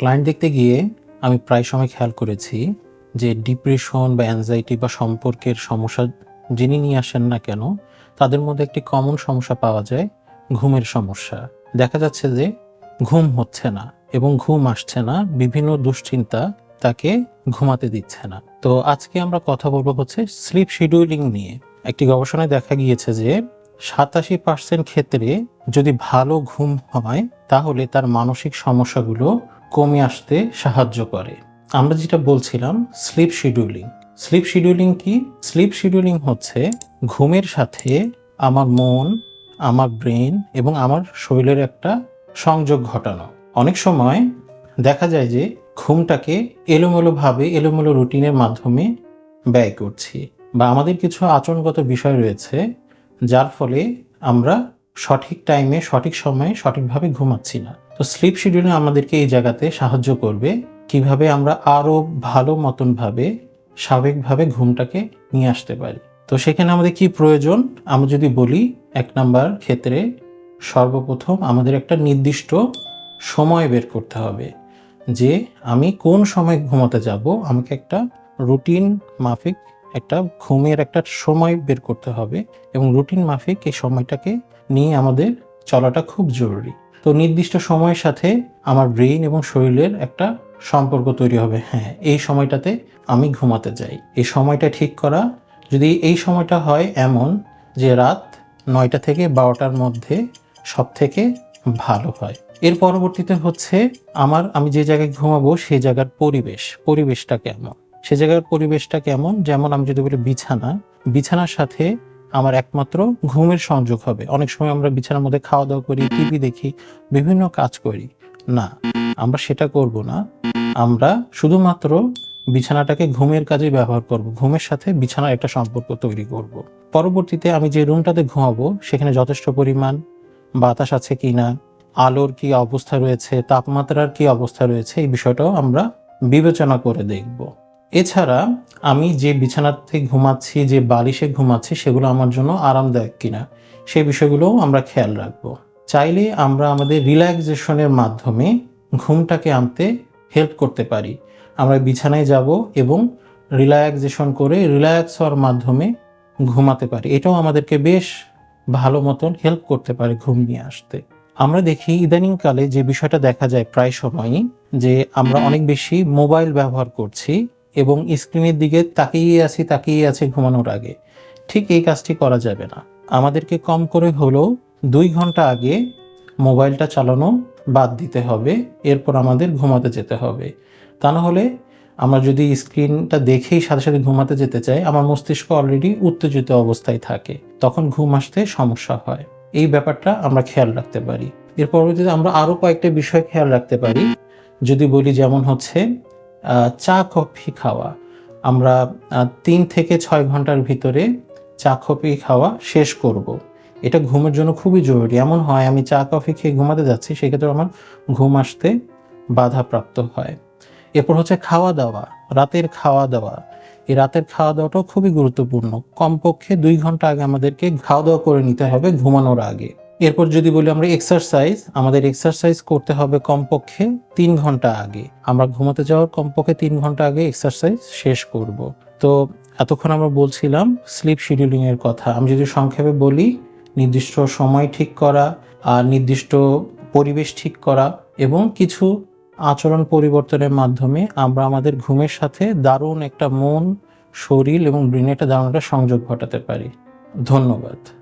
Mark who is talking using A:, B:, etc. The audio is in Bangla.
A: ক্লায়েন্ট দেখতে গিয়ে আমি প্রায় সময় খেয়াল করেছি যে ডিপ্রেশন বা অ্যাংজাইটি বা সম্পর্কের সমস্যা যিনি নিয়ে আসেন না কেন, তাদের মধ্যে একটি কমন সমস্যা পাওয়া যায়, ঘুমের সমস্যা। দেখা যাচ্ছে যে ঘুম হচ্ছে না এবং ঘুম আসছে না, বিভিন্ন দুশ্চিন্তা তাকে ঘুমাতে দিচ্ছে না। তো আজকে আমরা কথা বলব হচ্ছে স্লিপ শিডিউলিং নিয়ে। একটি গবেষণায় দেখা গিয়েছে যে সাতাশি পার্সেন্ট ক্ষেত্রে যদি ভালো ঘুম হয়, তাহলে তার মানসিক সমস্যাগুলো কমে আসতে সাহায্য করে। আমরা যেটা বলছিলাম স্লিপ শিডিউলিং স্লিপ শিডিউলিং কি? স্লিপ শিডিউলিং হচ্ছে ঘুমের সাথে আমার মন, আমার ব্রেন এবং আমার শরীরের একটা সংযোগ ঘটানো। অনেক সময় দেখা যায় যে ঘুমটাকে এলোমেলোভাবে, এলোমেলো রুটিনের মাধ্যমে ব্যয় করছি বা আমাদের কিছু আচরণগত বিষয় রয়েছে যার ফলে আমরা সঠিক টাইমে সঠিক সময়ে সঠিকভাবে ঘুমাচ্ছি না। তো স্লিপ শিডিউলিং আমাদেরকে এই জায়গাতে সাহায্য করবে কীভাবে আমরা আরও ভালো মতনভাবে স্বাভাবিকভাবে ঘুমটাকে নিয়ে আসতে পারি। তো সেখানে আমাদের কি প্রয়োজন? আমরা যদি বলি, এক নাম্বার ক্ষেত্রে সর্বপ্রথম আমাদের একটা নির্দিষ্ট সময় বের করতে হবে যে আমি কোন সময় ঘুমাতে যাব। আমাকে একটা রুটিন মাফিক, একটা ঘুমের একটা সময় বের করতে হবে এবং রুটিন মাফিক এই সময়টাকে নিয়ে আমাদের চলাটা খুব জরুরি। তো নির্দিষ্ট সময়ের সাথে আমার ব্রেইন এবং শরীরের একটা সম্পর্ক তৈরি হবে। হ্যাঁ এই সময়টাতে আমি ঘুমাতে যাই। এই সময়টা ঠিক করা, যদি এই সময়টা হয় এমন যে রাত নয়টা থেকে বারোটার মধ্যে সব থেকে ভালো হয়। এর পরবর্তীতে হচ্ছে আমার, আমি যে জায়গায় ঘুমাবো সেই জায়গার পরিবেশ, পরিবেশটা কেমন? সে জায়গার পরিবেশটা কেমন? যেমন আমি যদি বলি বিছানা, বিছানার সাথে আমার একমাত্র ঘুমের সংযোগ হবে। অনেক সময় আমরা বিছানার মধ্যে খাওয়া দাওয়া করি, টিভি দেখি, বিভিন্ন কাজ করি। না, আমরা সেটা করব না। আমরা শুধুমাত্র বিছানাটাকে ঘুমের কাজে ব্যবহার করব। ঘুমের সাথে বিছানার একটা সম্পর্ক তৈরি করব। পরবর্তীতে আমি যে রুমটাতে ঘুমাবো, সেখানে যথেষ্ট পরিমাণ বাতাস আছে কিনা, আলোর কি অবস্থা রয়েছে, তাপমাত্রার কি অবস্থা রয়েছে, এই বিষয়টাও আমরা বিবেচনা করে দেখব। এছাড়া আমি যে বিছানাতে ঘুমাচ্ছি যে বালিশে ঘুমাচ্ছি সেগুলো আমার জন্য আরামদায়ক কিনা সেই বিষয়গুলোও আমরা খেয়াল রাখব। চাইলে আমরা আমাদের রিল্যাক্সেশনের মাধ্যমে ঘুমটাকে আনতে হেল্প করতে পারি। আমরা বিছানায় যাব এবং রিল্যাক্সেশন করে রিল্যাক্স হওয়ার মাধ্যমে ঘুমাতে পারি। এটাও আমাদেরকে বেশ ভালো মতন হেল্প করতে পারে ঘুম নিয়ে আসতে। আমরা দেখি ইদানিংকালে যে বিষয়টা দেখা যায় প্রায় সময়ই যে আমরা অনেক বেশি মোবাইল ব্যবহার করছি এবং স্ক্রিনের দিকে তাকিয়ে আছি তাকিয়ে আছি ঘুমানোর আগে। ঠিক এই কাজটি করা যাবে না। আমাদেরকে কম করে হলেও দুই ঘণ্টা আগে মোবাইলটা চালানো বাদ দিতে হবে, এরপর আমাদের ঘুমাতে যেতে হবে। তা না হলে আমরা যদি স্ক্রিনটা দেখেই সাথে সাথে ঘুমাতে যেতে চাই, আমার মস্তিষ্ক অলরেডি উত্তেজিত অবস্থায় থাকে। তখন ঘুম আসতে সমস্যা হয়। এই ব্যাপারটা আমরা খেয়াল রাখতে পারি। এর পরবর্তীতে আমরা আরও কয়েকটা বিষয় খেয়াল রাখতে পারি। যদি বলি যেমন হচ্ছে চা, কফি, খাওয়া। আমরা তিন থেকে ছয় ঘণ্টার ভিতরে চা, কফি, খাওয়া শেষ করব। এটা ঘুমের জন্য খুবই জরুরি। এমন হয়, আমি চা, কফি খেয়ে ঘুমাতে যাচ্ছি, সেক্ষেত্রে আমার ঘুম আসতে বাধাপ্রাপ্ত হয়। এরপর হচ্ছে খাওয়া দাওয়া, রাতের খাওয়া দাওয়া। এই রাতের খাওয়া দাওয়াটাও খুবই গুরুত্বপূর্ণ। কমপক্ষে দুই ঘণ্টা আগে আমাদেরকে খাওয়া দাওয়া করে নিতে হবে ঘুমানোর আগে। এরপর যদি বলি আমরা এক্সারসাইজ আমাদের এক্সারসাইজ করতে হবে কমপক্ষে তিন ঘণ্টা আগে। আমরা ঘুমাতে যাওয়ার কমপক্ষে তিন ঘণ্টা আগে এক্সারসাইজ শেষ করব। তো এতক্ষণ আমরা বলছিলাম স্লিপ শিডিউলিং এর কথা। আমি যদি সংক্ষেপে বলি, নির্দিষ্ট সময় ঠিক করা আর নির্দিষ্ট পরিবেশ ঠিক করা এবং কিছু আচরণ পরিবর্তনের মাধ্যমে আমরা আমাদের ঘুমের সাথে দারুণ একটা মন, শরীর এবং ব্রেনে একটা দারুণ একটা সংযোগ ঘটাতে পারি। ধন্যবাদ।